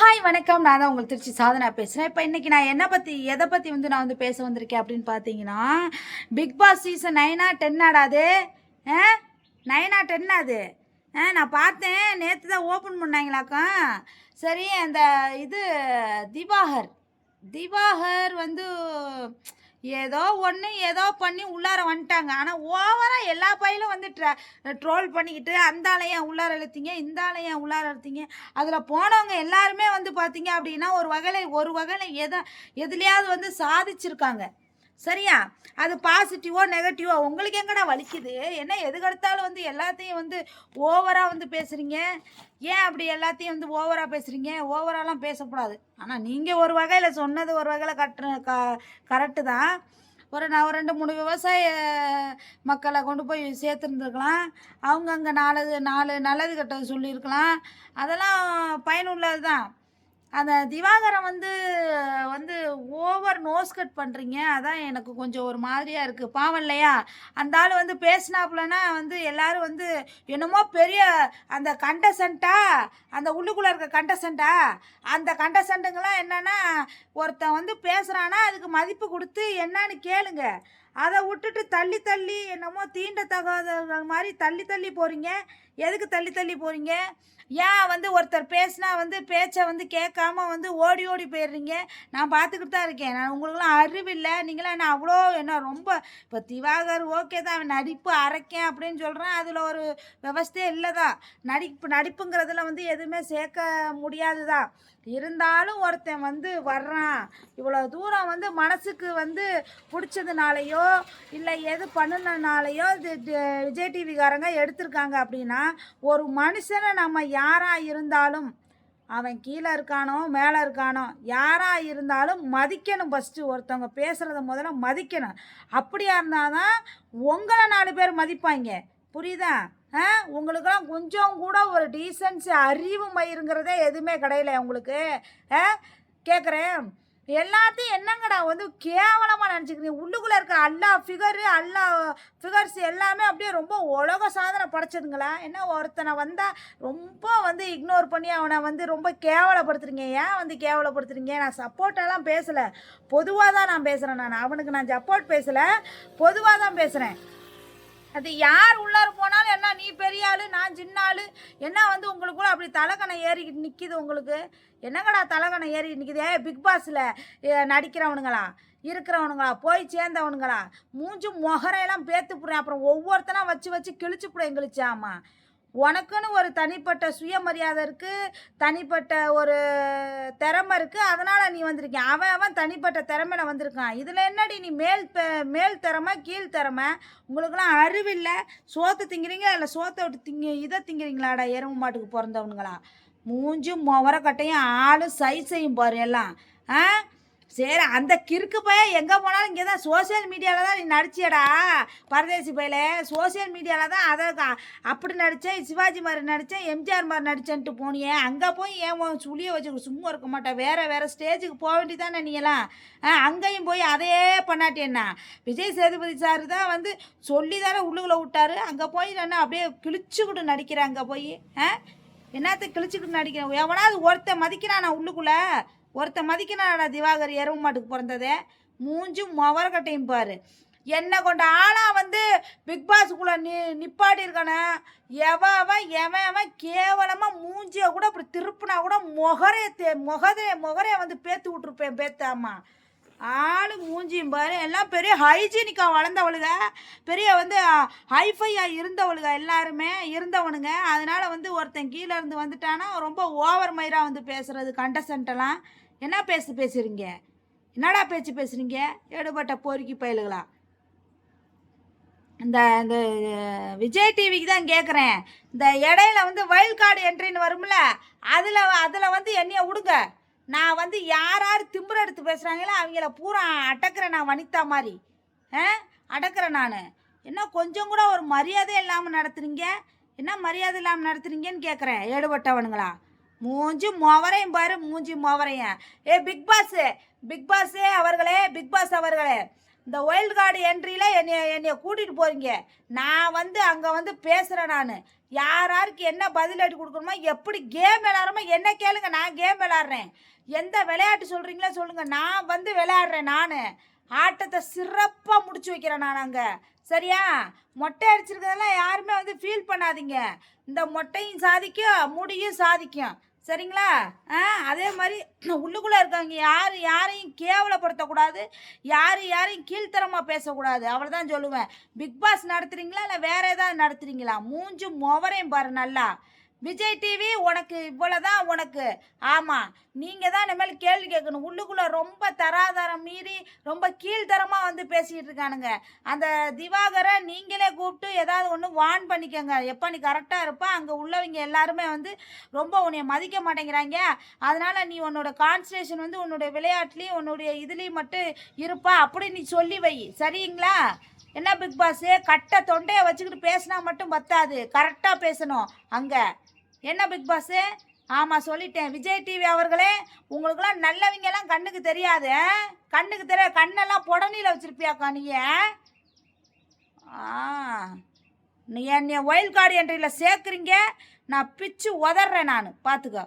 Hi வணக்கம். நான் தான் உங்களுக்கு திருச்சி சாதனா பேசுகிறேன் இப்போ இன்றைக்கி நான் என்ன பற்றி எதை பற்றி வந்து நான் வந்து பேச வந்திருக்கேன் அப்படின்னு பார்த்தீங்கன்னா பிக் பாஸ் சீசன் நைனா டென்னாடா அது? ஆ? நைனா டென் அது? ஆ நான் பார்த்தேன். நேற்று தான் ஓப்பன் பண்ணாங்களாக்கா. சரி அந்த இது திவாகர். திவாகர் வந்து ஏதோ ஒன்று ஏதோ பண்ணி உள்ளார வந்துட்டாங்க. ஆனால் ஓவராக எல்லா பையிலும் வந்து ட்ரோல் பண்ணிக்கிட்டு அந்த ஆளையும் உள்ளார இழுத்தீங்க? இந்த ஆளையும் உள்ளார இழுத்தீங்க? அதில் போனவங்க எல்லாருமே வந்து பார்த்தீங்க அப்படின்னா ஒரு வகையில் ஒரு வகையில் எதை எதுலேயாவது வந்து சாதிச்சிருக்காங்க. சரியா? அது பாசிட்டிவோ நெகட்டிவோ உங்களுக்கு எங்கடா வலிக்குது? என்ன எதுக்கெடுத்தாலும் வந்து எல்லாத்தையும் வந்து ஓவராக வந்து பேசுகிறீங்க ஏன் அப்படி எல்லாத்தையும் வந்து ஓவராக பேசுகிறீங்க ஓவராலாம் பேசக்கூடாது. ஆனால் நீங்கள் ஒரு வகையில் சொன்னது ஒரு வகையில் கட்டு க கரெக்டு தான். ஒரு நான் ஒரு ரெண்டு மூணு விவசாய மக்களை கொண்டு போய் சேர்த்துருந்துருக்கலாம். அவங்க அங்கே நாலு நாலு நல்லது கெட்டது சொல்லியிருக்கலாம். அதெல்லாம் பயனுள்ளது தான். அந்த திவாகரம் வந்து வந்து ஓவர் நோஸ் கட் பண்ணுறீங்க அதான் எனக்கு கொஞ்சம் ஒரு மாதிரியாக இருக்குது பாவம் இல்லையா? அந்த ஆள் வந்து பேசினாப்புலனா வந்து எல்லாரும் வந்து என்னமோ பெரிய அந்த கண்டசென்ட்டா அந்த உள்ளுக்குள்ளே இருக்க கண்டசென்ட்டா அந்த கண்டசென்ட்டுங்கெல்லாம் என்னென்னா ஒருத்தன் வந்து பேசுகிறான்னா அதுக்கு மதிப்பு கொடுத்து என்னன்னு கேளுங்க. அதை விட்டுட்டு தள்ளி தள்ளி என்னமோ தீண்டத்தகாதவர்கள் மாதிரி தள்ளி தள்ளி போகிறீங்க எதுக்கு தள்ளி தள்ளி போகிறீங்க ஏன் வந்து ஒருத்தர் பேசினா வந்து பேச்சை வந்து கேட்காம வந்து ஓடி ஓடி போயிடுறீங்க? நான் பார்த்துக்கிட்டு தான் இருக்கேன். நான் உங்களுக்குலாம் அறிவில்லை நீங்களாம் என்ன அவ்வளோ என்ன ரொம்ப இப்போ திவாகர் ஓகே தான். அவன் நடிப்பு அரைக்கேன் அப்படின்னு சொல்கிறேன் அதில் ஒரு விவஸ்தையே இல்லை தான் நடிப்பு நடிப்புங்கிறதுல வந்து எதுவுமே சேர்க்க முடியாது தான் இருந்தாலும் ஒருத்தன் வந்து வர்றான். இவ்வளோ தூரம் வந்து மனசுக்கு வந்து பிடிச்சதுனாலையோ இல்லை எது பண்ணுனனாலையோ இது விஜய் டிவிக்காரங்க எடுத்திருக்காங்க அப்படின்னா ஒரு மனுஷனை நம்ம யாராக இருந்தாலும் அவன் கீழே இருக்கானோ மேலே இருக்கானோ யாராக இருந்தாலும் மதிக்கணும் ஃபஸ்ட்டு ஒருத்தவங்க பேசுகிறத முதல்ல மதிக்கணும். அப்படியா இருந்தால் தான் உங்களை நாலு பேர் மதிப்பாங்க. புரியுதா? உங்களுக்கெல்லாம் கொஞ்சம் கூட ஒரு டீசன்சி அறிவு மயிருங்கிறதே எதுவுமே கிடையல உங்களுக்கு? கேட்குறேன் எல்லாத்தையும் என்னங்கடா வந்து கேவலமாக நினச்சிக்கிறீங்க? உள்ளுக்குள்ளே இருக்க எல்லா ஃபிகரு எல்லா ஃபிகர்ஸ் எல்லாமே அப்படியே ரொம்ப உலக சாதனை படைச்சதுங்களா? என்ன ஒருத்தனை வந்தால் ரொம்ப வந்து இக்னோர் பண்ணி அவனை வந்து ரொம்ப கேவலப்படுத்துறீங்க? ஏன் வந்து கேவலப்படுத்துறீங்க? நான் சப்போர்ட்டெல்லாம் பேசலை. பொதுவாக தான் நான் பேசுகிறேன் நான். அவனுக்கு நான் சப்போர்ட் பேசலை. பொதுவாக தான் பேசுகிறேன் அது யார் உள்ளார போனாலும் என்ன நீ பெரிய ஆளு நான் சின்ன ஆளு. என்ன வந்து உங்களுக்குள்ள அப்படி தலைக்கணை ஏறிக்கிட்டு நிற்கிது உங்களுக்கு? என்னங்கடா தலைக்கணை ஏறி நிற்கிது ஏ பிக் பாஸில் நடிக்கிறவனுங்களா இருக்கிறவனுங்களா போய் சேர்ந்தவனுங்களா? மூஞ்சும் முகரையெல்லாம் பேத்து போடுறேன். அப்புறம் ஒவ்வொருத்தனா வச்சு வச்சு கிழிச்சு போட எங்கிழிச்சாமா உனக்குன்னு ஒரு தனிப்பட்ட சுயமரியாதை இருக்குது தனிப்பட்ட ஒரு திறமை இருக்குது அதனால் நீ வந்திருக்கேன் அவன் அவன் தனிப்பட்ட திறமையில வந்திருக்கான். இதில் என்னடி நீ மேல் மேல் திறமை கீழ் திறமை? உங்களுக்குலாம் அறிவில்லை சோத்தை திங்கிறீங்க இல்லை சோத்தை விட்டு திங்க இதை திங்கிறீங்களாடா? எருமை மாட்டுக்கு பிறந்தவனுங்களா? மூஞ்சும் முவரக்கட்டையும் ஆளும் சைஸையும் பாரு எல்லாம். ஆ? சரி அந்த கிறுக்கு பையன் எங்கே போனாலும் இங்கே தான் சோசியல் மீடியாவில் தான் நீ நடிச்சியடா. பரதேசி பையில சோசியல் மீடியாவில் தான் அதை அப்படி நடித்தேன் சிவாஜி மாதிரி நடித்தேன் எம்ஜிஆர் மாதிரி நடித்தேன்ட்டு போனியே. அங்கே போய் ஏன் சுழியை வச்சு சும்மா இருக்க மாட்டேன் வேறு வேறு ஸ்டேஜுக்கு போக வேண்டியதானே நீ எல்லாம்? ஆ அங்கேயும் போய் அதையே பண்ணாட்டேன்னா விஜய் சேதுபதி சார் தான் வந்து சொல்லி தானே உள்ளுக்குள்ளே விட்டாரு. அங்கே போய் நான் அப்படியே கிழிச்சுக்கிட்டு நடிக்கிறேன் அங்கே போய். ஆ என்னத்தை கிழிச்சுக்கிட்டு நடிக்கிறேன்? எவனாவது ஒருத்தன் மதிக்கிறானா உள்ளுக்குள்ளே? ஒருத்தன் மதிக்கிறானா திவாகர் எருவு மாட்டுக்கு பிறந்ததே? மூஞ்சும் கட்டையும் பாரு. என்னை கொண்ட ஆளாக வந்து பிக் பாஸுக்குள்ளே நி நிப்பாட்டி இருக்கானே எவன் அவன் எவன் கேவலமாக மூஞ்சியை கூட அப்படி திருப்பினா கூட முகரே தே முகதே முகரே வந்து பேத்து விட்ருப்பேன் பேத்தாமா ஆள் மூஞ்சியும் பாரு. எல்லாம் பெரிய ஹைஜீனிக்காக வளர்ந்தவளுக. பெரிய வந்து ஹைஃபையாக இருந்தவளுக எல்லாருமே இருந்தவனுங்க. அதனால் வந்து ஒருத்தன் கீழே இருந்து வந்துட்டானா ரொம்ப ஓவர் மயிராக வந்து பேசுகிறது கண்டசன்ட்டெல்லாம் என்ன பேசு பேசுகிறீங்க என்னடா பேச்சு பேசுகிறீங்க எடுபட்ட போரிக்கு பயிலுகளா? இந்த இந்த விஜய் டிவிக்கு தான் கேட்குறேன் இந்த இடையில வந்து வைல்ட் கார்டு என்ட்ரின்னு வரும்ல அதில் அதில் வந்து என்னைய விடுங்க நான் வந்து யார் யார் திம்புற எடுத்து பேசுகிறாங்களோ அவங்கள பூரா அடக்கிறேன் நான் வனிதா மாதிரி. ஆ? அடக்கிறேன் நான். என்ன கொஞ்சம் கூட ஒரு மரியாதை இல்லாமல் நடத்துகிறீங்க என்ன மரியாதை இல்லாமல் நடத்துகிறீங்கன்னு கேட்குறேன் ஏடுபட்டவனுங்களா? மூஞ்சி மொவரையும் பாரு மூஞ்சி மொவரையும். ஏ பிக் பாஸ் பிக் பாஸே அவர்களே பிக் பாஸ் அவர்களே. இந்த ஒயில்டு கார்டு என்ட்ரியில் என்னை என்னையை கூட்டிகிட்டு போகிறீங்க நான் வந்து அங்கே வந்து பேசுகிறேன் நான். யார் யாருக்கு என்ன பதில் அடி கொடுக்கணுமோ எப்படி கேம் விளாட்றோமோ என்ன கேளுங்க நான் கேம் விளாட்றேன் எந்த விளையாட்டு சொல்கிறீங்களோ சொல்லுங்கள் நான் வந்து விளையாடுறேன் நான். ஆட்டத்தை சிறப்பாக முடிச்சு வைக்கிறேன் நான் அங்கே. சரியா? மொட்டை அடிச்சிருக்கிறதெல்லாம் யாருமே வந்து ஃபீல் பண்ணாதீங்க. இந்த மொட்டையும் சாதிக்கும் முடியும் சாதிக்கும். சரிங்களா? ஆ அதே மாதிரி உள்ளுக்குள்ளே இருக்கவங்க யார் யாரையும் கேவலப்படுத்தக்கூடாது. யார் யாரையும் கீழ்த்தரமாக பேசக்கூடாது. அவ்வளோதான் சொல்லுவேன். பிக் பாஸ் நடத்துகிறீங்களா இல்லை வேற ஏதாவது நடத்துறீங்களா? மூஞ்சும் முவரையும் பாரு நல்லா. விஜய் டிவி உனக்கு இவ்வளோதான் உனக்கு. ஆமாம் நீங்கள் தான் இனிமேல் கேள்வி கேட்கணும். உள்ளுக்குள்ளே ரொம்ப தராதரம் மீறி ரொம்ப கீழ்த்தரமாக வந்து பேசிக்கிட்டு இருக்கானுங்க. அந்த திவாகரை நீங்களே கூப்பிட்டு ஏதாவது ஒன்று வான் பண்ணிக்கோங்க. எப்போ நீ கரெக்டாக இருப்பா அங்கே உள்ளவங்க எல்லாருமே வந்து ரொம்ப உன்னை மதிக்க மாட்டேங்கிறாங்க. அதனால் நீ உன்னோட கான்சன்ட்ரேஷன் வந்து உன்னுடைய விளையாட்டுலேயும் உன்னுடைய இதுலேயும் மட்டும் இருப்பா. அப்படி நீ சொல்லி வை. சரிங்களா? என்ன பிக் பாஸு? கட்ட தொண்டையை வச்சுக்கிட்டு பேசினா மட்டும் பத்தாது. கரெக்டாக பேசணும். அங்கே. என்ன பிக் பாஸு ஆமாம் சொல்லிட்டேன். விஜய் டிவி அவர்களே உங்களுக்கெல்லாம் நல்லவங்கெல்லாம் கண்ணுக்கு தெரியாது கண்ணுக்கு தெரிய கண்ணெல்லாம் புடனியில் வச்சுருப்பியாக்கா நீ ஆ? நீ என்னை ஒயில் கார்டு என்ட்ரியில் சேர்க்குறீங்க. நான் பிச்சு உதறேன் நான். பார்த்துக்க